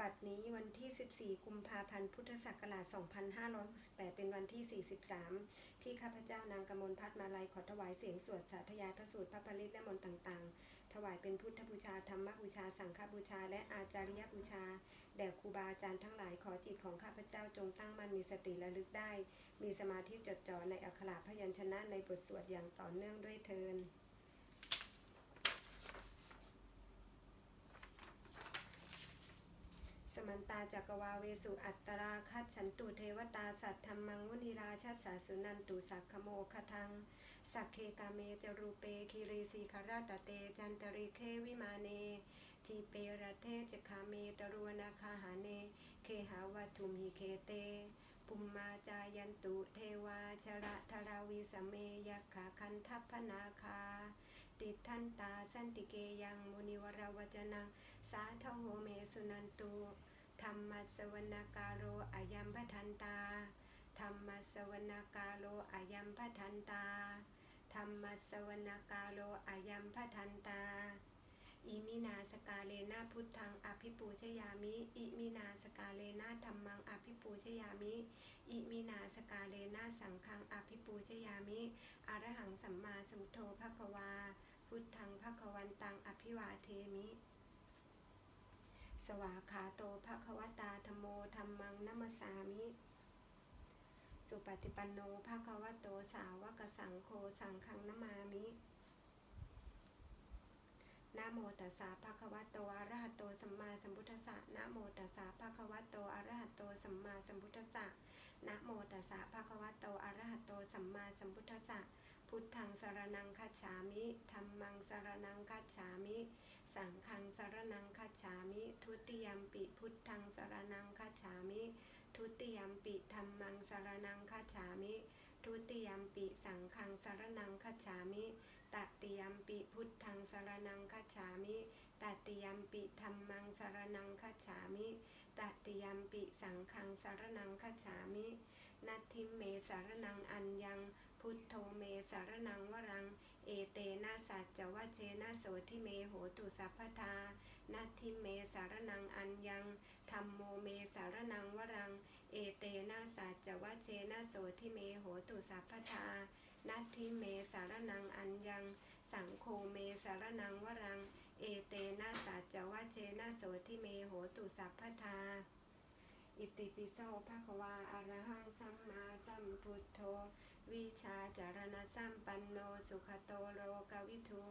บัดนี้วันที่ 14 กุมภาพันธ์ พุทธศักราช 2568 เป็นวันที่ 43 ที่ข้าพเจ้านางกมลพัฒมาลัยขอถวายเสียงสวดสาธยายพระสูตรพระปริตและมนต์ต่างๆ ถวายเป็นพุทธบูชา ธรรมบูชา สังฆบูชา และอาจาริยบูชา แด่ครูบาอาจารย์ทั้งหลายขอจิตของข้าพเจ้าจงตั้งมั่นมีสติระลึกได้ มีสมาธิจดจ่อในอักขระพยัญชนะในบทสวดอย่างต่อเนื่องด้วยเทิน มันตาจักรวาเวสุอัตตราคัจฉันตุเทวตาสัตธรรมังมุนิราชัสาสุนันตุสักขโมคทัง สักเคกาเมจรูเปคิริสีคาราตเตจันตริเควิมาเนทีเปรเทจคาเมตรวนาคาหาเน เคหาวัตุมหิเคเต ปุมมาจายันตุเทวาชระธราวิสเมยักขาคันทัพพนาคา ติทันตาสันติเกยังมุนิวราวจนัง สาทโหเมสุนันตุ ธรรมสวนกาโรอายัมพทันตา ธรรมสวนกาโรอายัมพทันตา ธรรมสวนกาโรอายัมพทันตา อิมินาสกาเลนะพุทธังอภิปูชยามิ อิมินาสกาเลนะธรรมังอภิปูชยามิ อิมินาสกาเลนะสังฆังอภิปูชยามิ อรหังสัมมาสัมพุทโธภควา พุทธังภควันตังอภิวาเทมิ วาขาโตภะคะวตาธรมโมธรรมังนัมสสามิสุปฏิปันโนภะคะวโตสาวกสังโฆสังฆังนมามินะโมตัสสะภะคะวะโตอะระหะโตสัมมาสัมพุทธัสสะนะโมตัสสะภะคะวะโตอะระหะโตสัมมาสัมพุทธัสสะนะโมตัสสะภะคะวะโตอะระหะโตสัมมาสัมพุทธัสสะพุทธังสรณังคัจฉามิธัมมังสรณังคัจฉามิ สังฆังสรณังค ฉามิ ทุติยมปิพุทธังสารณังคัจฉามิ ทุติยมปิธัมมังสารณังคัจฉามิ ทุติยมปิสังฆังสารณังคัจฉามิตติยมปิพุทธังสารณังคัจฉามิตติยมปิธรรมังสารณังคัจฉามิตติยมปิสังฆังสารณังคัจฉามินัตถิเมสารนังอัญญัง พุทโธเมสารนังวรัง เอเตนะสัจจวเชนะโสทิเมโหตุสัพพทา นัตถิเมสารนังอัญญังธรรมโมเมสารนังวรัง เอเตนะสัจจวัชเชนะโสทิเมโหตุสัพพทานัตถิเมสารนังอัญญัง สังโฆเมสารนังวรัง เอเตนะสัจจวัชเชนะโสทิเมโหตุสัพพทาอิติปิโสภะคะวาอรหังสัมมาสัมพุทโธ วิชาจารณะสัมปันโนสุขโตโลกวิทู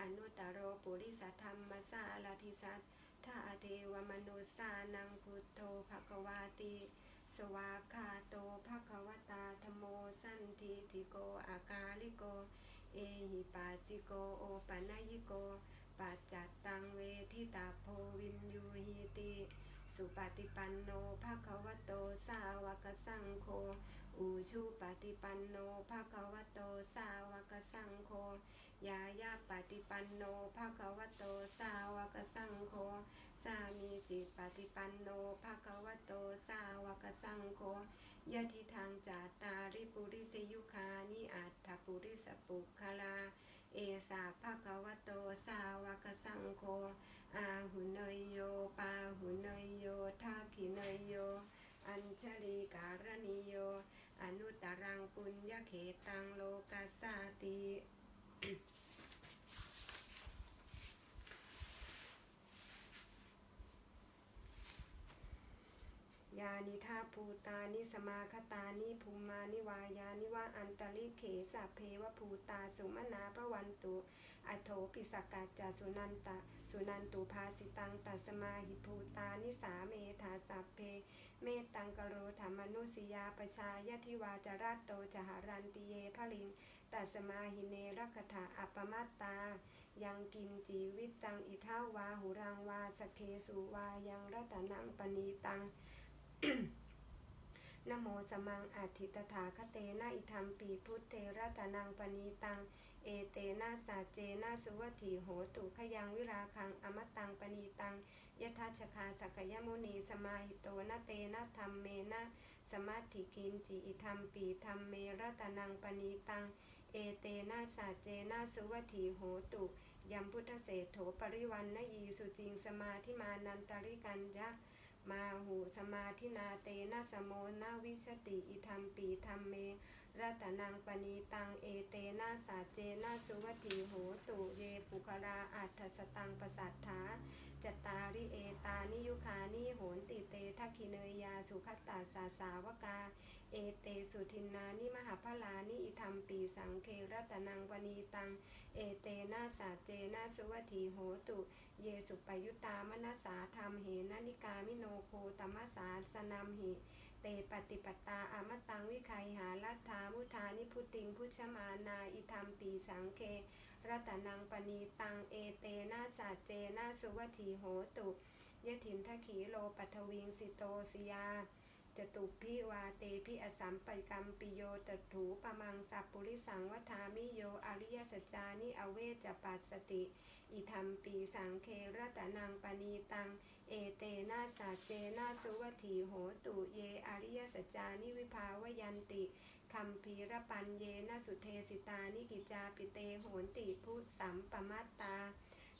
อนุตตรโรปุริสธรรมสาลาธิสัตถาเทวมนุสานังพุทโธภะคะวาติ สวากขาโตภะคะวตาธโมสันทิทิโกอากาลิโก เอหิปัสสิโกโอปัญญิโกปัจจัตตังเวทิตาโพวินยูหิติ สุปฏิปันโนภะคะวโตสาวกสังโฆอุชุปฏิปันโนภะคะวโตสาวกสัง ยายาปฏิปันโนภะคะวะโตสาวกสังโฆสามีจิตปฏิปันโนภะคะวะโตสาวกสังโฆยะทิทางจาตาริปุริสยุคานิอัตถปุริสปุคลา เอสาภะคะวะโตสาวกสังโฆอาหุเนยโยปาหุเนยโยทาขิเนยโยอัญชลีการณิโย อนุตตรังปุญญเขตังโลกัสสาติ ยานิทาภูตานิสมาคตานิภูมานิวายานิวาอันตริเขสัพเพวภูตาสุมนาพวันตุอโถปิสกัจจาสุนันตะ สุนันตุภาสิตังตัสมาหิภูตานิสาเมธาสัพเพ เมตังกโรธรรมนุสยาปชายทิวาจรัตโตจหารันติเยพลิงตัสมาหิเนรักถาอัปปมัตตา ยังกินจีวิตตังอิทาวาหุรังวาสเคสุวายังรัตนังปณีตัง นโมสมังอัติตถาคเตนะอิทัมปีพุทเทระตานังปณีตัง เอเตนะสาเจนะสุวัตถิโหตุขยังวิราคังอมตังปณีตังยะทัชคาสักยมุนีสมาหิโตนะเตนะธรรมเมนะสมัตถิกินจิอิทัมปีธรรมเมระตานังปณีตัง เอเตนะสาเจนะสุวัตถิโหตุยัมพุทธเศโถปริวันนยีสุจิงสมาธิมานันตริกัญญะ มาหูสมาธินาเตนะสโมนาวิชติอิธรรมปีธรรมเมรัตนังปณีตังเอเตนะสาเจนะสุวัตถีโหตุเยปุคราอัฏฐสตังปสัทธาจตาริเอตานิยุคานิโหนติเตทักขิเนยยาสุขตาสาสาวกา เอเตสุทินนานิมหาพลานิอิธรรมปีสังเครัตนังปณีตัง เอเตนะสาเจนะสุวัถีโหตุ เยสุปยุตามนัสสาธรรมเหนานิกามิโนโคตมัสสาสนัมหิเตปฏิปตาอมตังวิไคหาลัทธามุทานิพุติงพุชมานาอิธรรมปีสังเครัตนังปณีตังเอเตนะสาเจนะสุวัถีโหตุยถินทขีโลปัทวิงสิโตสยา จตุพิวาเตพิอสัมปกรรมปิโยตถูปมังสัพปุริสังวัฏามิโยอริยสัจจานิอเวจปัสสติ อิธรรมปีสังเครตนังปณีตัง เอเตนะสาเจนะสุวัตถีโหตุเยอริยสัจจานิวิภาวยันติคัมภีรปัญเยนะสุเทสิตานิกิจาปิเตโหนติพุสัมปมัตตา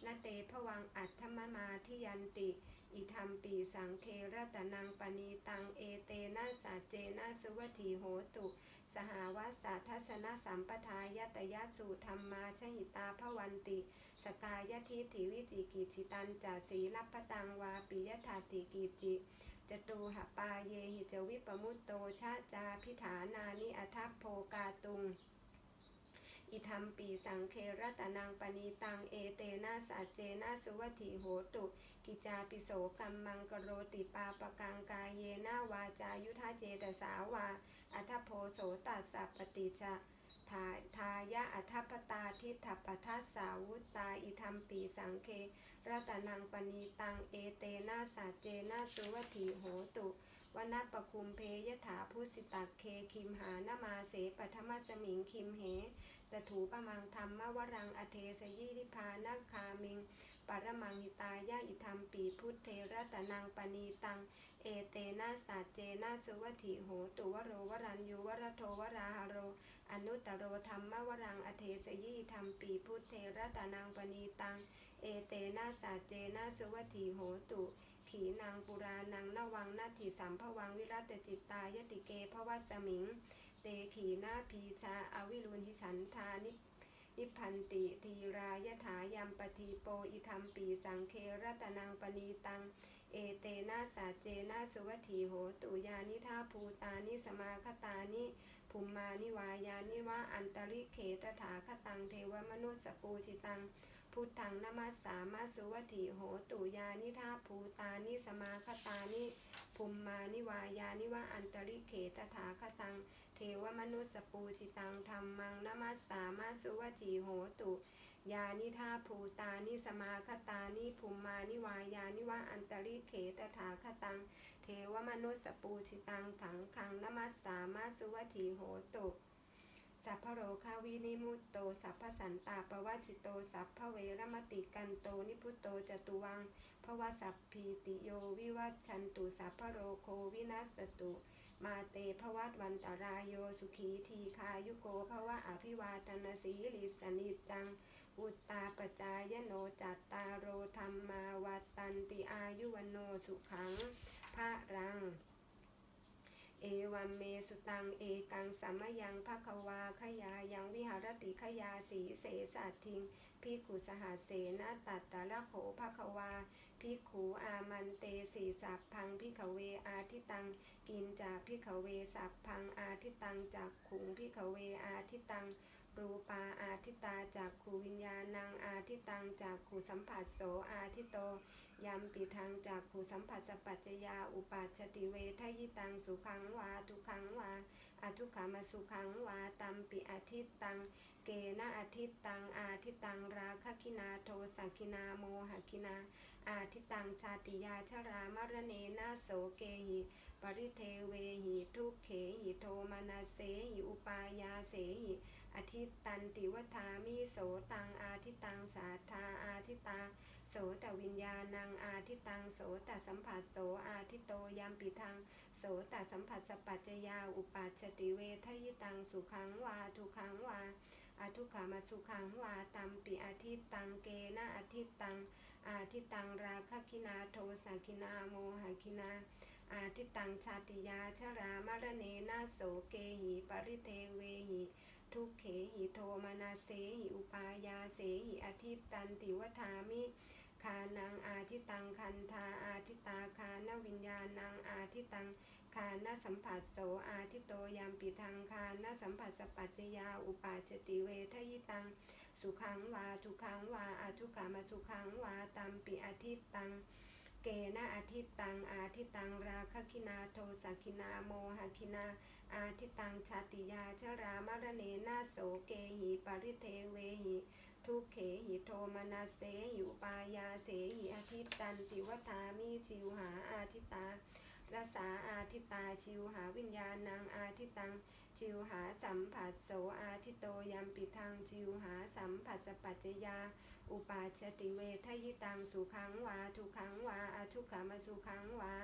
นเตภวังอัตถมมาทิยันติ อิธรรมปีสังเครัตนังปณีตังเอเตนะสาเจนะสุวถีโหตุ สหวัสสาทัศนสัมปทายตยสูธรรมาชหิตาภวันติ สกายทิฐิวิจิกิจิตันจาสีรัพพตังวาปิยธาติกิจิจตูหปาเยหิจวิปมุตโตชะจาพิฐานานิอทัพโพกาตุง อิธรรมปีสังเครัตนังปณีตังเอเตนะสาเจนะสุวัตถีโหตุ กิจาปิโสกัมมังกโรติปาปกังกายเยนาวาจายุทธาเจตสาวา อัทโพโสตัสสะปฏิจจทาทายะอัทปตาทิฏฐปทัสสาวุตตาอิธรรมปีสังเครัตนังปณีตังเอเตนะสาเจนะสุวัตถีโหตุ วนาปคุมเพยถาพุสิตักเคคิมหานามาเสปธรรมสมิงคิมเหตถูปมังธรรมวรังอเทสยิริพานาคามิงปรมังหิตายะอิธรรมปีพุทเทรัตนังปณีตัง เอเตนะสาเจนะสุวัติโหตุวโรวรัญยูวรโทวราหโร อนุตตโรธรรมวรังอเทสยิธรรมปีพุทเทรัตนังปณีตัง เอเตนะสาเจนะสุวัติโหตุ ขีนางปุรานังนวังนาถิสัมภวังวิรัตจิตตายติเกภวัสมิง เตขีนาพีชาอวิรุณหิฉันทานินิพันติทีรายถายัมปทีโปอิธรรมปีสังเครัตนังปณีตัง เอเตนะสาเจนะสุวัตถีโหตุยานิธาภูตานิสมาคตานิภูมมานิวายานิวะอันตริเขตถาคตังเทวมนุสสปูชิตัง พุทธังนมัสสามาสุวัตถีโหตุยานิธาภูตานิสมาคตานิภูมมานิวายานิวะอันตริเขตถาคตัง เทวมนุสปูชิตังธรรมังนมัสสามาสุวัตถีโหตุยานิธาภูตานิสมาคตานิภูมมานิวายานิวะอันตริเขตถาคตัง เทวมนุสปูชิตังถังคังนมัสสามาสุวัตถีโหตุ สัพพโรคาวินิมุตโต สัพพสันตาปวัชิโต สัพพเวรมติกันโต นิพุตโตจตุวังภวสัพพีติโยวิวัชชันตุ สัพพโรโควินัสตุ มาเตภวัตวันตารายโยสุขีทีคายุโกภวะอภิวาทนาสีลิสนิจัง อุตตาปจายโนจัตตาโรธรรมาวัตันติอายุวโนสุขังพระรัง เอวัมเมสุตังเอกังสัมมยังภควาขยายังวิหารติขยาสีเสสัตทิงพิกขุสหเสนาตัตตะละโขภควาพิขูอามันเตสีสัพพังพิขเวอาทิตัง กินจากพิขเวสัพพังอาทิตังจากขุงพิขเวอาทิตัง รูปาอาทิตาจากขูวิญญาณังอาทิตังจากขูสัมผัสโสอาทิโตยัมปิทังจากขูสัมผัสสปัจจยาอุปัชติเวทยิตังสุขังวาทุขังวาอทุขามาสุขังวาตัมปิอาทิตตังเกนะอาทิตตังอาทิตังราคคินาโทสักคินาโมหคินา อาทิตังชาติยาชรามรเนนาโสเกหิปริเทเวหิทุกเขหิโทมานาเสหิอุปายาเสหิ อาทิตตันติวทามิโสตังอาทิตังสาธาอาทิตาโสตวิญญาณังอาทิตังโสตสัมผัสโสอาทิโตยามปิทังโสตสัมผัสสปัจจยาอุปัชติเวทยิตังสุขังวาทุขังวาอาทุขามาสุขังวาตัมปิอาทิตตังเกนะอาทิตตังอาทิตังราคคินาโทสักินาโมหคินาอาทิตังชาติยาชรามรเนนาโสเกหิปริเทเวหิ ทุกเขหิโทมานาเสหิอุปายาเสหิอาทิตันติวทามิคานังอาทิตังคันธาอาทิตาคานวิญญาณังอาทิตังคานสัมผัสโสอาทิโตยามปิทังคานสัมผัสสปัจจยาอุปาจติเวทยิตัง สุขังวาทุขังวาอาทุขามาสุขังวาตัมปิอาทิตตัง เกนะอาทิตตังอาทิตังราคคินาโทสักคินาโมหคินา อาทิตังชาติยาชรามรเนนาโสเกหิปริเทเวหิทุเขหิโทมนาเสหิอุปายาเสหิอาทิตตันติวทามิชิวหาอาทิตา รัสาอาทิตาชิวหาวิญญาณังอาทิตัง ชิวหาสัมผัสโสอาทิโตยัมปิทังชิวหาสัมผัสสปัจจยา อุปาชติเวทยิตังสุขังวาทุขังวาอาทุขามาสุขังวา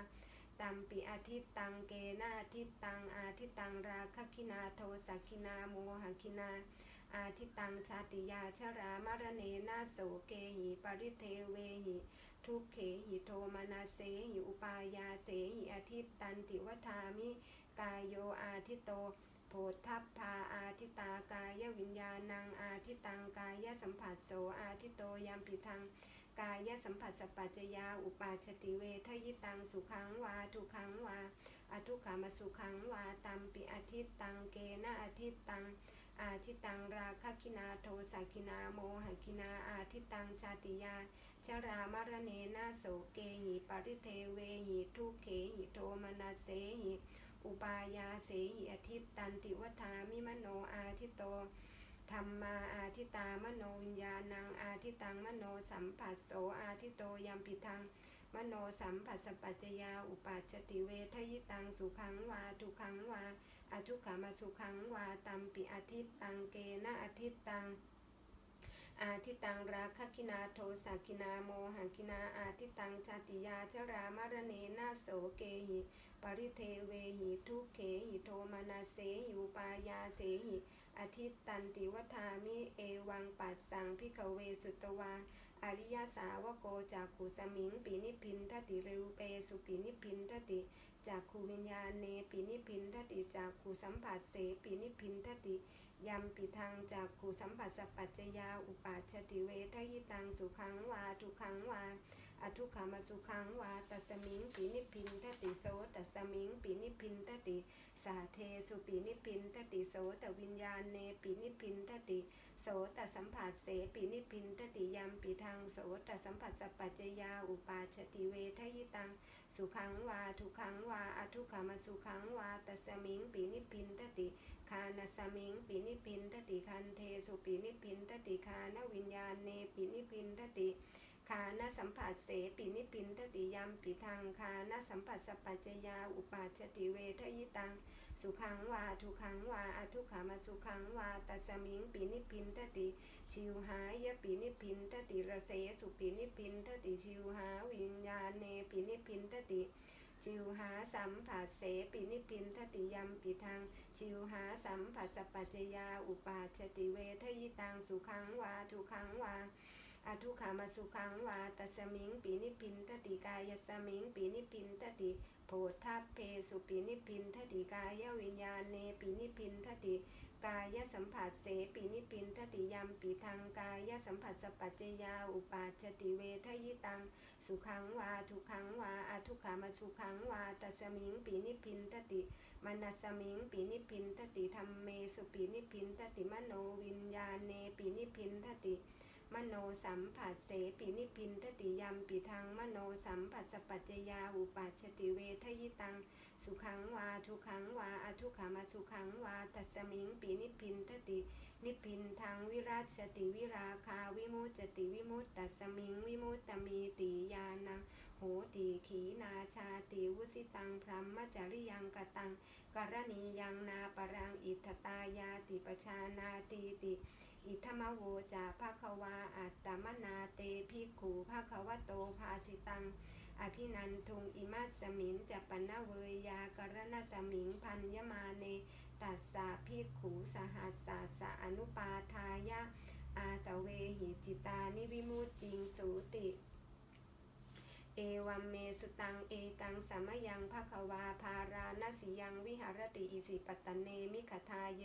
ตัมปิอาทิตตังเกนาอาทิตตังอาทิตังราคคินาโทสักินาโมหคินา อาทิตังชาติยาชรามรเนนาโสเกหิปริเทเวหิ ทุกเขหิโทมานาเสหิอุปายาเสหิอาทิตตันติวทามิ กายโยอาทิโตโพธัพพาอาทิตากายวิญญาณังอาทิตังกายสัมผัสโสอาทิโตยามปิทัง กายสัมผัสสปัจจยาอุปาชติเวทยิตังสุขังวาทุขังวาอทุขามาสุขังวาตัมปิอาทิตตังเกนะอาทิตตังอาทิตังราคคินาโทสักินาโมหคินาอาทิตังชาติยา ชรามรเนนาโสเกหิปริเทเวหิทุเขหิโทมนาเสหิอุปายาเสหิอาทิตตันติวทามิมโนอาทิโตธรรมาอาทิตามโนวิญญาณังอาทิตังมโนสัมผัสโสอาทิโตยัมปิทังมโนสัมผัสสปัจจยาอุปาชติเวทยิตังสุขังวาทุขังวาอทุขามาสุขังวาตัมปิอาทิตตังเกนะอาทิตตัง อาทิตังราคคินาโทสักินาโมหังคินาอาทิตังชาติยาชรามรเนนาโสเกหิปริเทเวหิทุเขหิโทมานาเสหิอุปายาเสหิอาทิตตันติวทามิเอวังปัสสังพิกเวสุตวาอริยสาวโกจากขุสมิงปีนิพินทติเรูเปสุปีนิพินทติ จากขูวิญญาณเนปีนิพินทติจากขูสัมผัสเสปีนิพินทติยัมปิทังจากขูสัมผัสสปัจจยาอุปาชติเวทยิตังสุขังวาทุขังวาอทุขามาสุขังวาตัสมิงปีนิพินทติโสตัสมิงปีนิพินทติสาเทสุปีนิพินทติโสตวิญญาณเนปีนิพินทติโสตสัมผัสเสปีนิพินทติยัมปิทังโสตสัมผัสสปัจจยาอุปาชติเวทยิตัง สุขังวาทุขังวาอทุขามาสุขังวาตัสมิงปีนิพินทติคานัสมิงปีนิพินทติคันเทสุปีนิพินทติคานวิญญาณเนปีนิพินทติคานสัมผัสเสปินิพินทติยามปิทังคานสัมผัสสปัจจยาอุปาชติเวทยิตัง สุขังวาทุขังวาอทุขามาสุขังวาตัสมิงปีนิพินทติ ชิวหายะปีนิพินทติระเสสุปีนิพินทติชิวหาวิญญาณเนปีนิพินทติชิวหาสัมผัสเสปินิพินทติยัมปิทังชิวหาสัมผัสสปัจจยาอุปาชติเวทยิตังสุขังวาทุขังวาอทุขามาสุขังวาตัสมิงปีนิพินทติกายสมิงปีนิพินทติ พธัพเพสุปีนิพินทติกายวิญญาณเนปีนิพินทติกายสัมผัสเสปีนิพินทติยมปีทังกายสัมผัสสปัจจยาอุปาชติเวทยิตัง สุขังวาทุขังวาอทุขามาสุขังวาตัสมิงปีนิพินทติมนัสมิงปีนิพินทติธรรมเมสุปีนิพินทติมโนวิญญาณเนปีนิพินทติ มโนสัมผัสเสปินิพินทติยมปิทังมโนสัมผัสสปัจจยาอุปาชติเวทยิตัง สุขังวาทุขังวาอทุขามาสุขังวาตัสมิงปีนิพินทตินิพินทังวิราชติวิราคาวิมุจติวิมุตตัสมิงวิมุตตมีติยานังโหติขีนาชาติวุสิตังพรหมจริยังกตังกรณียังนาปรังอิทตายาติปชานาตีติ อิทมโวจาภควาอัตตมนาเตภิกขูภควโตภาสิตัง อภินันทุงอิมัสสมิงจัปปนะเวยากรณสมิงพันยมาเน ตัสสะภิกขูสหัสสะสะอนุปาทายะ อาสเวหิจิตานิวิมุตติงสูติเอวัมเมสุตังเอกังสัมยังภควาภาราณสียังวิหารติอิสิปตตเนมิขทาเย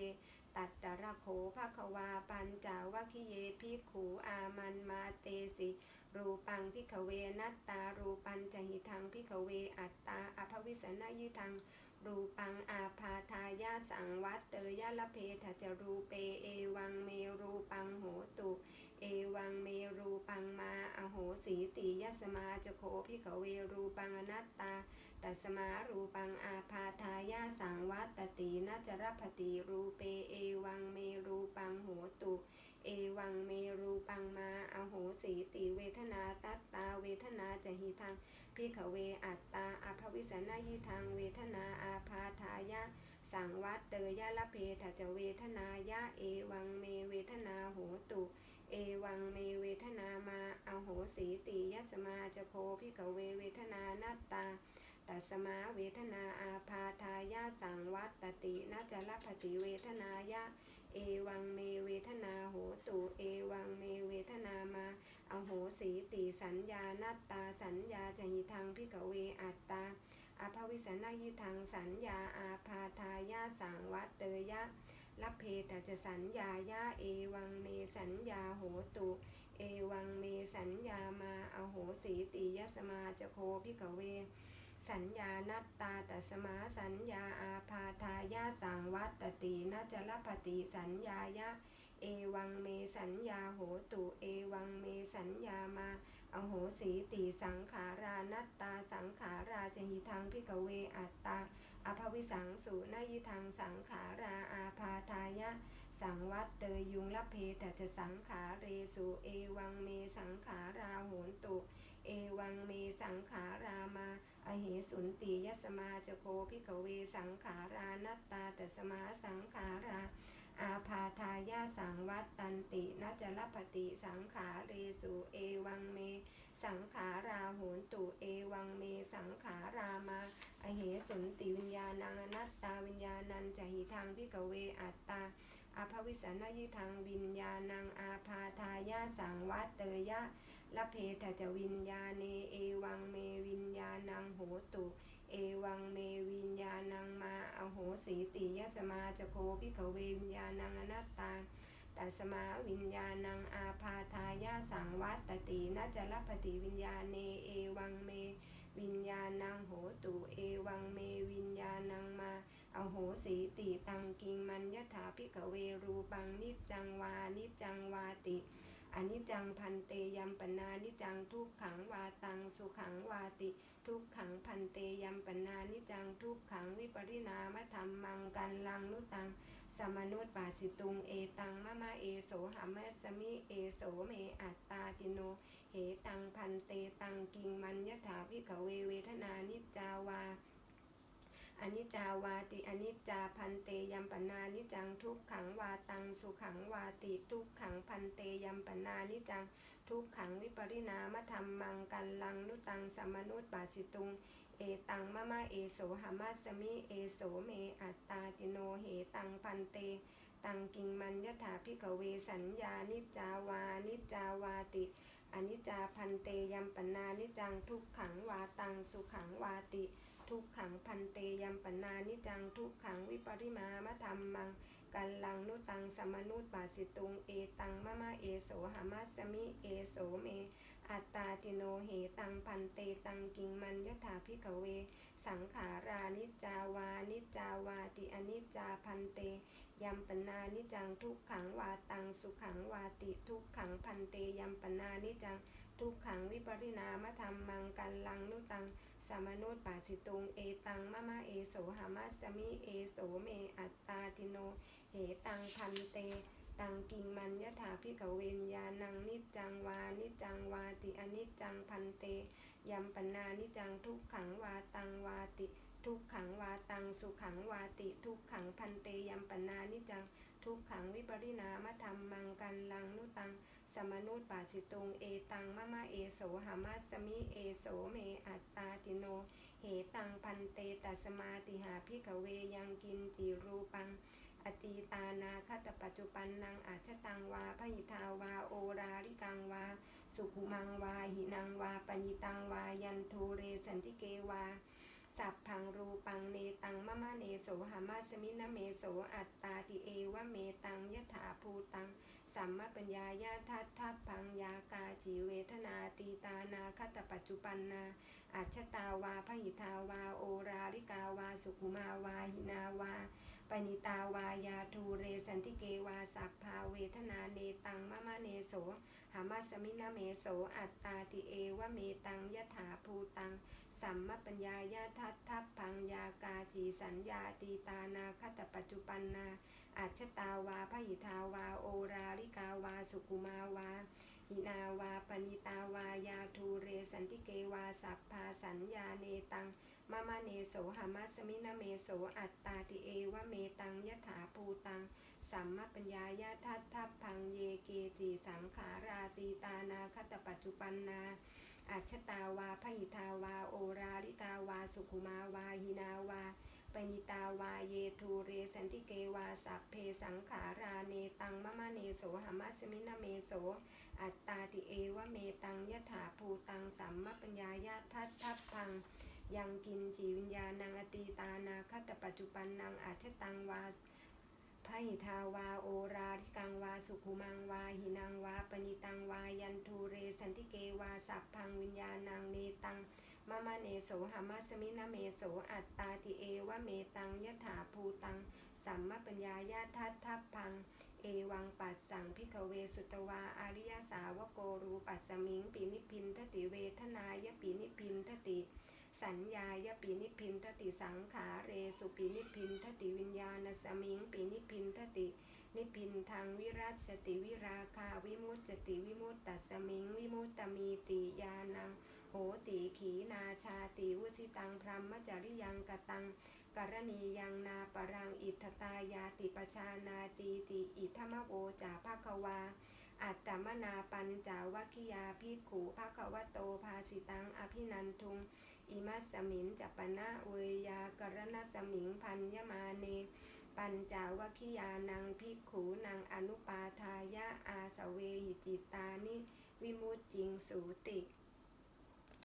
ตัตตระโขภควาปัญจาวัคคิเยภิกขูอามันมาเตสิรูปังพิกเวนัตตารูปัญจหิทังพิกเวอัตตาอภวิสนายิทังรูปังอาพาทายาสังวัตเตยะละเพทะจรูเปเอวังเมรูปังโหตุ เอวังเมรูปังมาอโหสีติยสมาจโคพิกเวรูปังอนัตตา ตัสมารูปังอาพาทายาสังวัตตินาจรพติรูเปเอวังเมรูปังโหตุ เอวังเมรูปังมาอโหสีติเวทนาตัตตาเวทนาจะหิทังพิกเวอัตตาอภวิสนายิทังเวทนาอาพาทายาสังวัตเตยะละเพทะจะเวทนายะเอวังเมเวทนาโหตุ เอวังเมเวทนามาอโหสีติยัสมาจะโคพิกเวเวทนานัตตา ตัสมาเวทนาอาพาทายาสังวัตตินาจรพติเวทนายะ เอวังเมเวทนาโหตุเอวังเมเวทนามาอโหสีติสัญญานัตตาสัญญาจหิทังพิกเวอัตตาอภวิสนายิทังสัญญาอาพาทายาสังวัตเตยะลัพเพตจะสัญญายะเอวังเมสัญญาโหตุ เอวังเมสัญญามาอโหสีติยสมาจโคพิกเว สัญญานัตตาตัสมาสัญญาอาพาทายาสังวัตตินาจรปติสัญญายะ เอวังเมสัญญาโหตุเอวังเมสัญญามาอโหสีติสังขารานัตตาสังขาราจหิทังพิกเวอัตตาอภวิสังสุนยิทังสังขาราอาพาทายะ สังวัตเตยุงละเพแตจะสังขาเรสุเอวังเมสังขาราโหนตุ เอวังเมสังขารามาอเหสุนติยสมาจโคพิกเวสังขารานัตตาตสมาสังขารา อาพาทายาสังวัตตันตินาจรปติสังขาเรสุเอวังเม สังขาราโหนตุเอวังเมสังขารามา อเหสุนติวิญญาณังอนัตตาวิญญาณันจะหิทังพิกเวอัตตาอาภวิสันยิทังวิญญาณังอาพาทายาสังวัตเตยะ ละเพทะจะวิญญาเนเอวังเมวิญญาณังโหตุ เอวังเมวิญญาณังมาอโหสีติยสมาจโคพิกเววิญญาณังอนัตตาตัสมาวิญญาณังอาพาทายาสังวัตตินาจรปฏิวิญญาเนเอวังเม วิญญาณังโหตุเอวังเมวิญญาณังมาอโหสีติตังกิงมัญยถาพิกเวรูปังนิจจังวานิจจังวาติ อนิจจังพันเตยัมปนานิจจังทุกขังวาตังสุขังวาติ ทุกขังพันเตยัมปนานิจจังทุกขังวิปริณามธรรมมังกันลังนุตังสมนุตปาสิตุงเอตังมะมะเอโสหามะสมิเอโสเมอัตตาติโน เหตังพันเตตังกิงมัญยถาพิกเวเวทนานิจาวา อนิจจาวาติอนิจจาพันเตยัมปนานิจังทุกขังวาตังสุขังวาติทุกขังพันเตยัมปนานิจังทุกขังวิปริณามธรรมมังกันลังนุตังสัมนุตปาสิตุงเอตังมะมะเอโสหามาสมิเอโสเมอัตตาติโนเหตังพันเต ตังกิงมัญยถาพิกเวสัญญานิจจาวานิจจาวาติอนิจจาพันเตยัมปนานิจังทุกขังวาตังสุขังวาติ ทุกขังพันเตยัมปนานิจังทุกขังวิปริมามะธรรมมังกันลังนุตังสมนุตปาสิตุงเอตังมะมะเอโสหามาสมิเอโสเม อัตตาติโนเหตังพันเตตังกิงมัญยถาพิกเว สังขารานิจาวานิจาวาติอนิจจาพันเตยัมปนานิจังทุกขังวาตังสุขังวาติทุกขังพันเตยัมปนานิจังทุกขังวิปริณามธรรมมังกันลังนุตัง สามนุตปาสิตุง เอตังมะมะเอโสหามาสมิเอโสเมอัตตาติโน เหตังพันเต ตังกิงมัญยถาพิกเวนญาณังนิจังวา นิจังวาติอนิจังพันเตยัมปนานิจังทุกขังวาตังวาติ ทุกขังวาตังสุขังวาติ ทุกขังพันเตยัมปนานิจัง ทุกขังวิปริณามธรรมมังกันลังนุตัง มนุตปาสิตุงเอตังมะมะเอโสหามาสมิเอโสเมอัตตาติโน เหตังพันเตตัสมาติหาพิกเวยังกินจิรูปัง อตีตานาคตปัจจุปันนังอาชตังวาพหิทาวาโอราริกังวา สุขุมังวาหินังวาปณิตังวายันทูเรสันติเกวาสัพพังรูปังเนตังมะมะเนโสหามาสมินะเมโสอัตตาติเอวะเมตังยถาภูตัง สัมมปัญญายาทัตทัพพังยากาจีเวทนาตีตานาคตปัจจุปันนา อัจฉตาวาพหิทาวา โอราริกาวา สุขุมาวาหินาวาปณิตาวายาทูเรสันติเกวาสัพพาเวทนาเนตังมะมะเนโสหามาสมินะเมโสอัตตาติเอวะเมตังยถาภูตัง สัมมปัญญายาทัตทัพพังยากาจีสัญญาตีตานาคตปัจจุปันนา อัจฉตาวาพหิทาวา โอราลิกาวา สุกุมาวา หินาวาปณิตาวา ยาทูเรสันติเกวา สัพพาสัญญาเนตังมะมะเนโสหามาสมินเมโส อัตตาติเอวะเมตังยถาภูตัง สัมมปัญญายาทัตทัพพังเยเกจีสังขาราตีตานาคตปัจจุปันนาอัจฉตาวาพหิทาวา โอราลิกาวา สุขุมาวาหินาวา ปณิตาวาเยทูเรสันติเกวาสัพเพสังขาราเนตังมะมะเนโสหามาสมินะเมโส อัตตาติเอวะเมตังยถาภูตังสัมมปัญญายาทัตทัพพัง ยังกินจีวิญญาณังอตีตานาคตปัจจุปันนังอาชตังวาพหิทาวาโอราธิกังวาสุขุมังวาหินังวาปณิตังวายันทูเรสันติเกวาสัพพังวิญญาณังเนตัง มะมะเนโสหามาสมินะเมโสอัตตาติเอวะเมตังยถาภูตัง สัมมาปัญญายาทัตทัพพัง เอวังปัสสังพิกเวสุตวาอาริยสาวโกรูปัสสมิงปีนิพินทติเวทนายปีนิพินทติสัญญายปีนิพินทติสังขาเรสุปีนิพินทติวิญญาณสมิงปีนิพินทติ นิพินทางวิรัตสติวิราคาวิมุตติวิมุตตัสมิง วิมุตตมีติยานัง ติขีนาชาติวุสิตังพรหมจริยังกตังกรณียังนาปรังอิทธตายาติปชานาตีติอิทธมโวจาภควา อัตตมนาปัญจาวัคคิยาพิขุภควโตภาสิตังอภินันทุงอิมัสมินจัปปนะเวยากรณสมิงพันยมาเน ปัญจาวัคคิยานังพิขูนังอนุปาทายะอาสเวหิจิตานิ วิมุตจิงสูติ